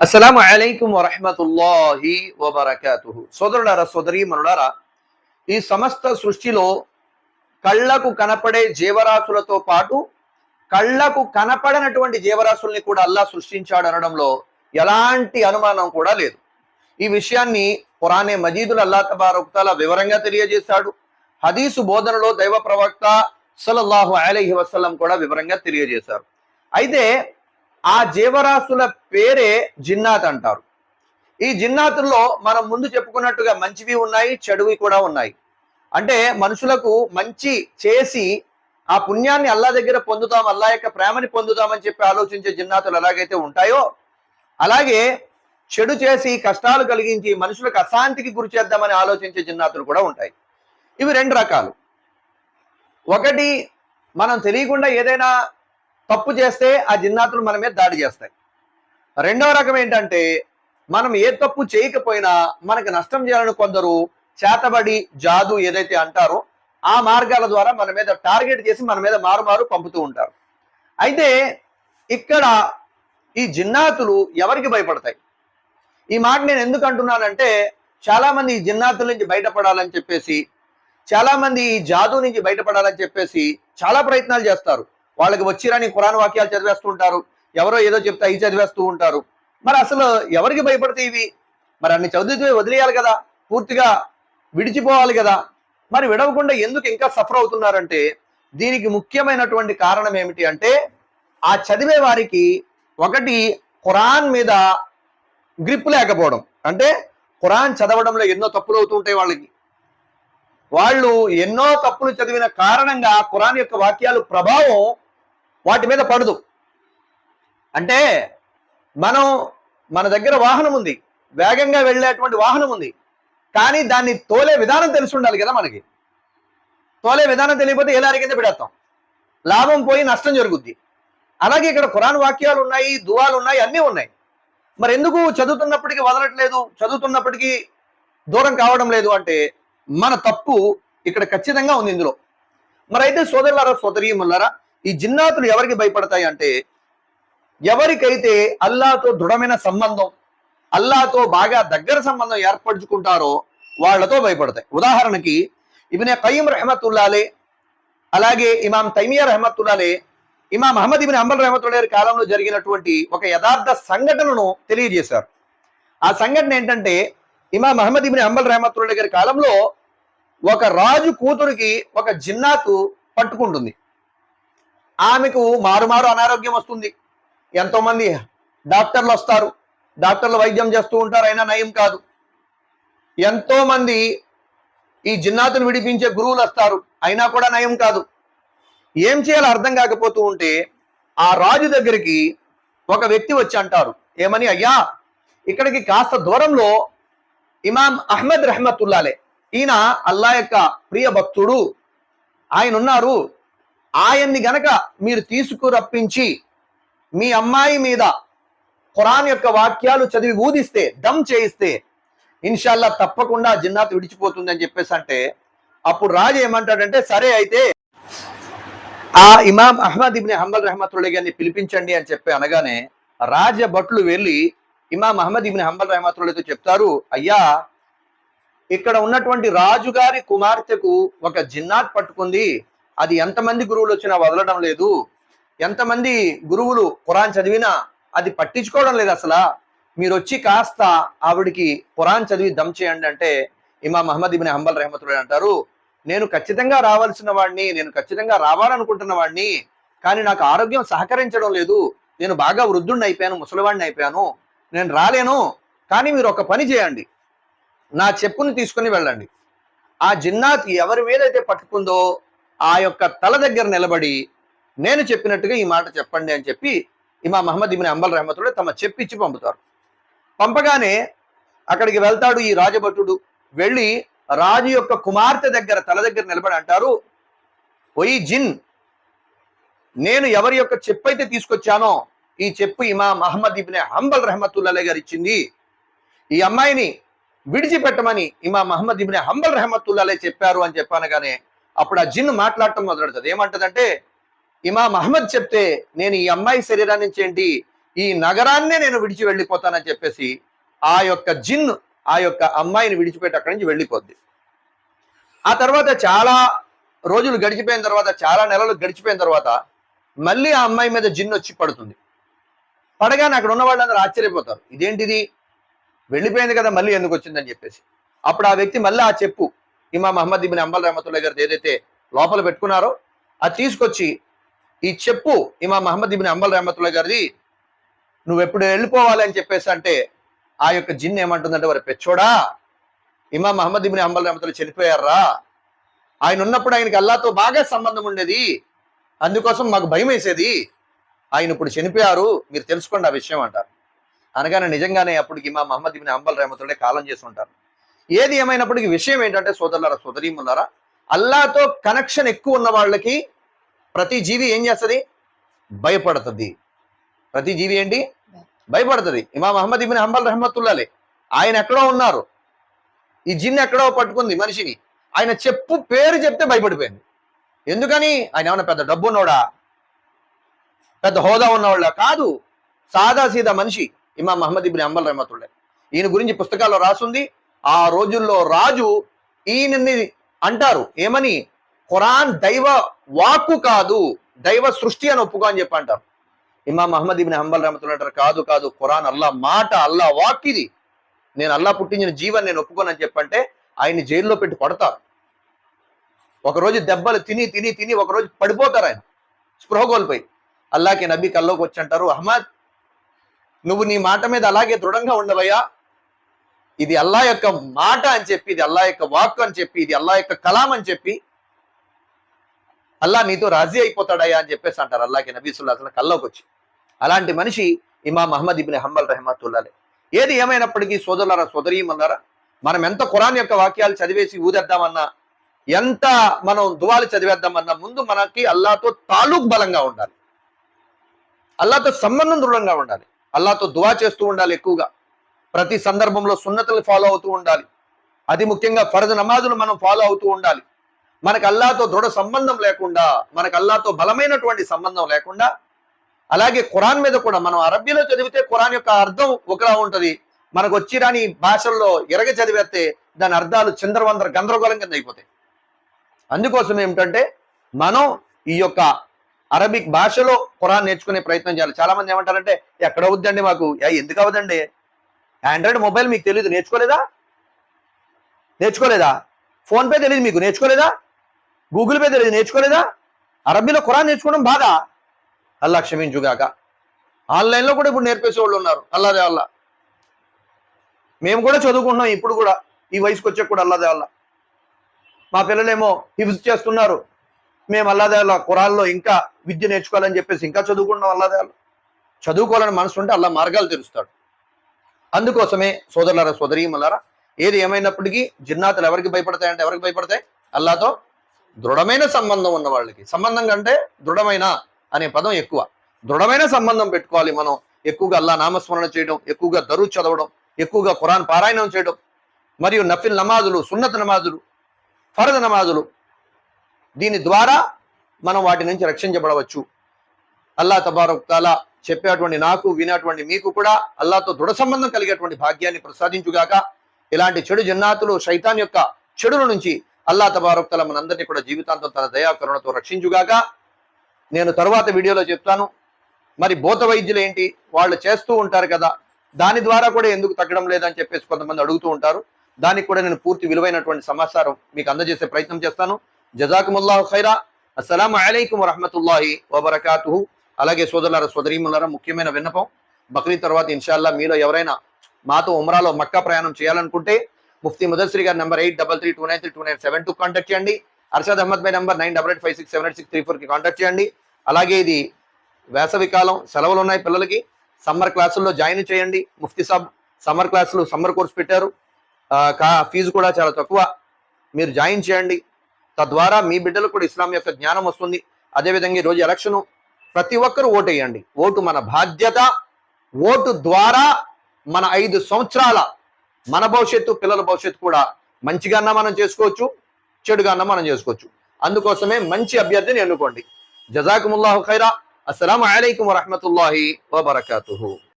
అస్సలం అలైకుం వరహమతుల్లాహి వబర్కాతు సోదరులారా సోదరి మనులారా ఈ సమస్త సృష్టిలో కళ్ళకు కనపడే జీవరాశులతో పాటు కళ్ళకు కనపడనటువంటి జీవరాశుల్ని కూడా అల్లా సృష్టించాడు అనడంలో ఎలాంటి అనుమానం కూడా లేదు. ఈ విషయాన్ని పురాణే మజీదులు అల్లా తబారకుతాల వివరంగా తెలియజేశాడు. హదీసు బోధనలో దైవ ప్రవక్త సలల్లాహు అలహి వసలం కూడా వివరంగా తెలియజేశారు. అయితే ఆ జీవరాశుల పేరే జిన్నాత్ అంటారు. ఈ జిన్నాతుల్లో మనం ముందు చెప్పుకున్నట్టుగా మంచివి ఉన్నాయి చెడువి కూడా ఉన్నాయి. అంటే మనుషులకు మంచి చేసి ఆ పుణ్యాన్ని అల్లా దగ్గర పొందుతాం అల్లా యొక్క ప్రేమని పొందుతామని చెప్పి ఆలోచించే జిన్నాతులు ఎలాగైతే ఉంటాయో అలాగే చెడు చేసి కష్టాలు కలిగించి మనుషులకు అశాంతికి గురి చేద్దామని ఆలోచించే జిన్నాతులు కూడా ఉంటాయి. ఇవి రెండు రకాలు. ఒకటి మనం తెలియకుండా ఏదైనా తప్పు చేస్తే ఆ జిన్నాతులు మన మీద దాడి చేస్తాయి. రెండవ రకం ఏంటంటే మనం ఏ తప్పు చేయకపోయినా మనకు నష్టం చేయాలని కొందరు చేతబడి జాదు ఏదైతే అంటారో ఆ మార్గాల ద్వారా మన మీద టార్గెట్ చేసి మన మీద మారుమారు పంపుతూ ఉంటారు. అయితే ఇక్కడ ఈ జిన్నాతులు ఎవరికి భయపడతాయి? ఈ మాట నేను ఎందుకు అంటున్నానంటే చాలా మంది ఈ జిన్నాతుల నుంచి బయటపడాలని చెప్పేసి చాలా మంది ఈ జాదు నుంచి బయటపడాలని చెప్పేసి చాలా ప్రయత్నాలు చేస్తారు. వాళ్ళకి వచ్చిరాని ఖురాన్ వాక్యాలు చదివేస్తూ ఉంటారు ఎవరో ఏదో చెప్తే అవి చదివేస్తూ ఉంటారు. మరి అసలు ఎవరికి భయపడతాయి ఇవి? మరి అన్ని చదివితే వదిలేయాలి కదా. పూర్తిగా విడిచిపోవాలి కదా. మరి విడవకుండా ఎందుకు ఇంకా సఫర్ అవుతున్నారంటే దీనికి ముఖ్యమైనటువంటి కారణం ఏమిటి అంటే ఆ చదివే వారికి ఒకటి ఖురాన్ మీద గ్రిప్ లేకపోవడం. అంటే ఖురాన్ చదవడంలో ఎన్నో తప్పులు అవుతూ ఉంటాయి వాళ్ళకి. వాళ్ళు ఎన్నో తప్పులు చదివిన కారణంగా ఖురాన్ యొక్క వాక్యాలు ప్రభావం వాటి మీద పడదు. అంటే మనం మన దగ్గర వాహనం ఉంది. వేగంగా వెళ్ళేటువంటి వాహనం ఉంది. కానీ దాన్ని తోలే విధానం తెలిసి ఉండాలి కదా మనకి. తోలే విధానం తెలియకపోతే ఏ కింద పెడతాం లాభం పోయి నష్టం జరుగుద్ది. అలాగే ఇక్కడ ఖురాన్ వాక్యాలు ఉన్నాయి దువాలు ఉన్నాయి అన్నీ ఉన్నాయి. మరి ఎందుకు చదువుతున్నప్పటికీ వదలట్లేదు? చదువుతున్నప్పటికీ దూరం కావడం లేదు అంటే మన తప్పు ఇక్కడ ఖచ్చితంగా ఉంది ఇందులో. మరి అయితే సోదరులారా సోదరీములారా ఈ జిన్నాతులు ఎవరికి భయపడతాయి అంటే ఎవరికైతే అల్లాతో దృఢమైన సంబంధం అల్లాతో బాగా దగ్గర సంబంధం ఏర్పరచుకుంటారో వాళ్ళతో భయపడతాయి. ఉదాహరణకి ఇబినే కయ్యం రహమతుల్లాలే అలాగే ఇమాం తైమియా రహమతుల్లాలే ఇమాం అహ్మద్ ఇబిన్ అంబల్ రెహమతుల్లా కాలంలో జరిగినటువంటి ఒక యథార్థ సంఘటనను తెలియజేశారు. ఆ సంఘటన ఏంటంటే ఇమాం అహ్మద్ ఇబిన్ అంబల్ రహమతుల్లా గారి కాలంలో ఒక రాజు కూతురికి ఒక జిన్నాతు పట్టుకుంటుంది. ఆమెకు మారుమారు అనారోగ్యం వస్తుంది. ఎంతోమంది డాక్టర్లు వస్తారు. డాక్టర్లు వైద్యం చేస్తూ ఉంటారు అయినా నయం కాదు. ఎంతోమంది ఈ జిన్నాతును విడిపించే గురువులు వస్తారు అయినా కూడా నయం కాదు. ఏం చేయాలో అర్థం కాకపోతూ ఉంటే ఆ రాజు దగ్గరికి ఒక వ్యక్తి వచ్చి అంటారు. ఏమని? అయ్యా ఇక్కడికి కాస్త దూరంలో ఇమాం అహ్మద్ రహమతుల్లాలే. ఈయన అల్లా యొక్క ప్రియ భక్తుడు. ఆయన ఉన్నారు. ఆయన్ని గనక మీరు తీసుకురప్పించి మీ అమ్మాయి మీద ఖురాన్ యొక్క వాక్యాలు చదివి ఊదిస్తే దమ్ చేయిస్తే ఇన్షాల్లా తప్పకుండా జిన్నాత్ విడిచిపోతుంది అని చెప్పేసి అంటే అప్పుడు రాజు ఏమంటాడంటే సరే అయితే ఆ ఇమాం అహ్మద్ ఇబ్ని హంబల్ రహమతుల్లా గారిని పిలిపించండి అని చెప్పి అనగానే రాజ భట్లు వెళ్ళి ఇమాం అహ్మద్ ఇబ్ని హంబల్ రహమతుల్లతో చెప్తారు అయ్యా ఇక్కడ ఉన్నటువంటి రాజుగారి కుమార్తెకు ఒక జిన్నాత్ పట్టుకుంది. అది ఎంతమంది గురువులు వచ్చినా వదలడం లేదు. ఎంతమంది గురువులు ఖురాన్ చదివినా అది పట్టించుకోవడం లేదు అసలు. మీరు వచ్చి కాస్త ఆవిడికి ఖురాన్ చదివి దమ్ చేయండి అంటే ఇమా మహమ్మద్ ఇబిన్ హంబల్ రహమతుల్లా అంటారు. నేను ఖచ్చితంగా రావాల్సిన వాడిని నేను ఖచ్చితంగా రావాలనుకుంటున్న వాడిని కానీ నాకు ఆరోగ్యం సహకరించడం లేదు. నేను బాగా వృద్ధుడిని అయిపోయాను ముసలివాడిని అయిపోయాను. నేను రాలేను కానీ మీరు ఒక పని చేయండి. నా చెప్పుని తీసుకుని వెళ్ళండి. ఆ జిన్నాత్ ఎవరి మీద అయితే పట్టుకుందో ఆ యొక్క తల దగ్గర నిలబడి నేను చెప్పినట్టుగా ఈ మాట చెప్పండి అని చెప్పి ఇమా మహమ్మద్ ఇమిన్ అంబల్ రహమతుడు తమ చెప్పిచ్చి పంపుతారు. పంపగానే అక్కడికి వెళ్తాడు ఈ రాజభటుడు. వెళ్ళి రాజు యొక్క కుమార్తె దగ్గర తల దగ్గర నిలబడి అంటారు పోయి జిన్ నేను ఎవరి యొక్క చెప్పు అయితే తీసుకొచ్చానో ఈ చెప్పు ఇమా మహమ్మద్ ఇబ్నే హంబల్ రహమతుల్లా గారు ఇచ్చింది. ఈ అమ్మాయిని విడిచిపెట్టమని ఇమా మహమ్మద్ ఇబ్నే హంబల్ రహమతుల్లా చెప్పారు అని చెప్పానగానే అప్పుడు ఆ జిన్ మాట్లాడటం మొదలెడుతుంది. ఏమంటదంటే ఇమా మహమ్మద్ చెప్తే నేను ఈ అమ్మాయి శరీరాన్ని నుంచి ఏంటి ఈ నగరాన్నే నేను విడిచి వెళ్ళిపోతానని చెప్పేసి ఆ యొక్క జిన్ ఆ యొక్క అమ్మాయిని విడిచిపెట్టి అక్కడి నుంచి వెళ్ళిపోద్ది. ఆ తర్వాత చాలా రోజులు గడిచిపోయిన తర్వాత చాలా నెలలు గడిచిపోయిన తర్వాత మళ్ళీ ఆ అమ్మాయి మీద జిన్ వచ్చి పడుతుంది. పడగానే అక్కడ ఉన్న వాళ్ళందరూ ఆశ్చర్యపోతారు. ఇదేంటిది? వెళ్ళిపోయింది కదా మళ్ళీ ఎందుకు వచ్చిందని చెప్పేసి. అప్పుడు ఆ వ్యక్తి మళ్ళీ ఆ చెప్పు ఇమా మహమ్మద్ ఇబిన్ అంబల్ రహమతుల్లా గారు ఏదైతే లోపల పెట్టుకున్నారో అది తీసుకొచ్చి ఈ చెప్పు ఇమా మహమ్మద్ ఇబిన్ అంబల్ రహమతుల్లా గారిది నువ్వు ఎప్పుడు వెళ్ళిపోవాలి అని చెప్పేసి అంటే ఆ యొక్క జిన్ ఏమంటుందంటే వారి పెచ్చోడా ఇమా మహమ్మద్ ఇబిన్ అంబల్ రహమతుల్లా చనిపోయారా? ఆయన ఉన్నప్పుడు ఆయనకి అల్లాతో బాగా సంబంధం ఉండేది. అందుకోసం మాకు భయం వేసేది. ఆయన ఇప్పుడు చనిపోయారు. మీరు తెలుసుకోండి ఆ విషయం అంటారు. అనగానే నిజంగానే అప్పటికి మా మహమ్మద్ ఇబిన్ అంబల్ రహమతుల్లా కాలం చేసి ఉంటారు. ఏది ఏమైనప్పటికీ విషయం ఏంటంటే సోదరులారా సోదరీములారా అల్లాతో కనెక్షన్ ఎక్కువ ఉన్న వాళ్ళకి ప్రతి జీవి ఏం చేస్తుంది? భయపడుతుంది. ప్రతి జీవి ఏంటి? భయపడుతుంది. ఇమా మహమ్మద్ ఇబిన్ హంబల్ రహమతుల్లాలే ఆయన ఎక్కడో ఉన్నారు. ఈ జిన్ ఎక్కడో పట్టుకుంది మనిషిని. ఆయన చెప్పు పేరు చెప్తే భయపడిపోయింది. ఎందుకని? ఆయన ఏమన్నా పెద్ద డబ్బు ఉన్నోడా? పెద్ద హోదా ఉన్నవాళ్ళ? కాదు. సాదా సీదా మనిషి ఇమా మహమ్మద్ ఇబిన్ అంబల్ రహమతుల్లా ఈయన గురించి పుస్తకాల్లో రాసుంది. ఆ రోజుల్లో రాజు ఈయనని అంటారు. ఏమని? ఖురాన్ దైవ వాక్కు కాదు దైవ సృష్టి అని ఒప్పుకో అని చెప్పి అంటారు. ఇమా మహమ్మద్ ఇబిన్ హంబల్ రహమతుల్లా అంటారు కాదు కాదు ఖురాన్ అల్లా మాట అల్లా వాక్ ఇది. నేను అల్లా పుట్టించిన జీవన్ నేను ఒప్పుకోనని చెప్పంటే ఆయన్ని జైల్లో పెట్టి కొడతారు. ఒకరోజు దెబ్బలు తిని తిని తిని ఒకరోజు పడిపోతారు ఆయన. స్పృహ కోల్పోయి. అల్లాకి నబీ కల్లోకి వచ్చి అంటారు అహ్మద్ నువ్వు నీ మాట మీద అలాగే దృఢంగా ఉండవయ్యా. ఇది అల్లా యొక్క మాట అని చెప్పి ఇది అల్లా యొక్క వాక్ అని చెప్పి ఇది అల్లా యొక్క కలాం అని చెప్పి అల్లా నీతో రాజీ అయిపోతాడయ్యా అని చెప్పేసి అంటారు అల్లాకి నబీసుల్లా అసలు కల్లోకి వచ్చి అలాంటి మనిషి ఇమామ్ అహ్మద్ ఇబిన్ హంబల్ రెహమతుల్లాలే ఏది ఏమైనప్పటికీ సోదరులారా సోదరీమన్నారా మనం ఎంత ఖురాన్ యొక్క వాక్యాలు చదివేసి ఊదేద్దామన్నా ఎంత మనం దువాలు చదివేద్దామన్నా ముందు మనకి అల్లాతో తాలూక్ బలంగా ఉండాలి. అల్లాతో సంబంధం దృఢంగా ఉండాలి. అల్లాతో దువా చేస్తూ ఉండాలి ఎక్కువగా. ప్రతి సందర్భంలో సున్నతులు ఫాలో అవుతూ ఉండాలి. అది ముఖ్యంగా ఫరజ్ నమాజులు మనం ఫాలో అవుతూ ఉండాలి. మనకు అల్లాతో దృఢ సంబంధం లేకుండా మనకు అల్లాతో బలమైనటువంటి సంబంధం లేకుండా అలాగే ఖురాన్ మీద కూడా మనం అరబ్బీలో చదివితే ఖురాన్ యొక్క అర్థం ఒకలా ఉంటుంది. మనకు వచ్చి రాని భాషల్లో ఎరగ చదివేస్తే దాని అర్థాలు చిందరవందర గందరగోళం కింద అయిపోతాయి. అందుకోసం ఏమిటంటే మనం ఈ యొక్క అరబిక్ భాషలో ఖురాన్ నేర్చుకునే ప్రయత్నం చేయాలి. చాలా మంది ఏమంటారంటే ఎక్కడ అవుద్దండి మాకు? ఎందుకు అవదండి? ఆండ్రాయిడ్ మొబైల్ మీకు తెలియదు నేర్చుకోలేదా? నేర్చుకోలేదా? ఫోన్ పే తెలియదు మీకు. నేర్చుకోలేదా? గూగుల్ పే తెలియదు నేర్చుకోలేదా? అరబీలో ఖురాన్ నేర్చుకోవడం బాధ? అల్లా క్షమించుగాక. ఆన్లైన్లో కూడా ఇప్పుడు నేర్పేసే వాళ్ళు ఉన్నారు అల్లాదే అల్లా మేము కూడా చదువుకుంటున్నాం ఇప్పుడు కూడా. ఈ వయసుకి వచ్చే కూడా అల్లాదే అల్లా మా పిల్లలేమో హిఫ్జ్ చేస్తున్నారు. మేము అల్లాదే అల్లా ఖురాన్లో ఇంకా విద్య నేర్చుకోవాలని చెప్పేసి ఇంకా చదువుకుంటున్నాం అల్లాదే అల్లా చదువుకోవాలని మనసు ఉంటే అల్లా మార్గాలు తెరుస్తాడు. అందుకోసమే సోదరులారా సోదరీమలారా ఏది ఏమైనప్పటికీ జిన్నాతులు ఎవరికి భయపడతాయంటే ఎవరికి భయపడతాయి? అల్లాతో దృఢమైన సంబంధం ఉన్న వాళ్ళకి. సంబంధం కంటే దృఢమైన అనే పదం ఎక్కువ. దృఢమైన సంబంధం పెట్టుకోవాలి మనం. ఎక్కువగా అల్లా నామస్మరణ చేయడం ఎక్కువగా దరు చదవడం ఎక్కువగా ఖురాన్ పారాయణం చేయడం మరియు నఫిల్ నమాజులు సున్నత నమాజులు ఫరద్ నమాజులు దీని ద్వారా మనం వాటి నుంచి రక్షించబడవచ్చు. అల్లా తబారక్ తాలా చెప్పేటువంటి నాకు వినేటువంటి మీకు కూడా అల్లాతో దృఢ సంబంధం కలిగేటువంటి భాగ్యాన్ని ప్రసాదించుగాక. ఇలాంటి చెడు జన్నాతులు శైతాన్ యొక్క చెడుల నుంచి అల్లా తబారక్ మనందరినీ కూడా జీవితాంతం తన దయా కరుణతో రక్షించుగాక. నేను తరువాత వీడియోలో చెప్తాను. మరి భూత వైద్యులు ఏంటి? వాళ్ళు చేస్తూ ఉంటారు కదా. దాని ద్వారా కూడా ఎందుకు తగ్గడం లేదని చెప్పేసి కొంతమంది అడుగుతూ ఉంటారు. దానికి కూడా నేను పూర్తి విలువైనటువంటి సమాచారం మీకు అందజేసే ప్రయత్నం చేస్తాను. జజాకుముల్లాహు ఖైరా. అస్సలం అలైకుం వరహమతుల్లాహి వబర్కాతు అలాగే సోదరులారా సోదరీములారా ముఖ్యమైన విన్నపం. బక్రీద్ తర్వాత ఇన్షాల్లా మీలో ఎవరైనా మాతో ఉమరాలో మక్కా ప్రయాణం చేయాలనుకుంటే ముఫ్తీ ముదస్సిరి గారి number eight double three two nine three two nine seven two contact చేయండి. Arshad Ahmed by number nine double eight five six seven eight six three ఫోర్కి కాంటాక్ట్ చేయండి. అలాగే ఇది వేసవి కాలం సెలవులు ఉన్నాయి పిల్లలకి. సమ్మర్ క్లాసుల్లో జాయిన్ చేయండి. ముఫ్తీ సాబ్ సమ్మర్ క్లాసులు సమ్మర్ కోర్స్ పెట్టారు. కా ఫీజు కూడా చాలా తక్కువ. మీరు జాయిన్ చేయండి. తద్వారా మీ బిడ్డలకు కూడా ఇస్లాం యొక్క జ్ఞానం వస్తుంది. అదేవిధంగా ఈ రోజు ప్రతి ఒక్కరూ ఓటు వేయండి ఓటు మన బాధ్యత ఓటు ద్వారా మన ఐదు సంవత్సరాల మన భవిష్యత్తు పిల్లల భవిష్యత్తు కూడా మంచిగా మనం చేసుకోవచ్చు చెడుగా మనం చేసుకోవచ్చు. అందుకోసమే మంచి అభ్యర్థిని ఎన్నుకోండి. జజాకుముల్లాహు ఖైరా. అస్సలం అయికం వరహమతుల్లాహి వబర్కూ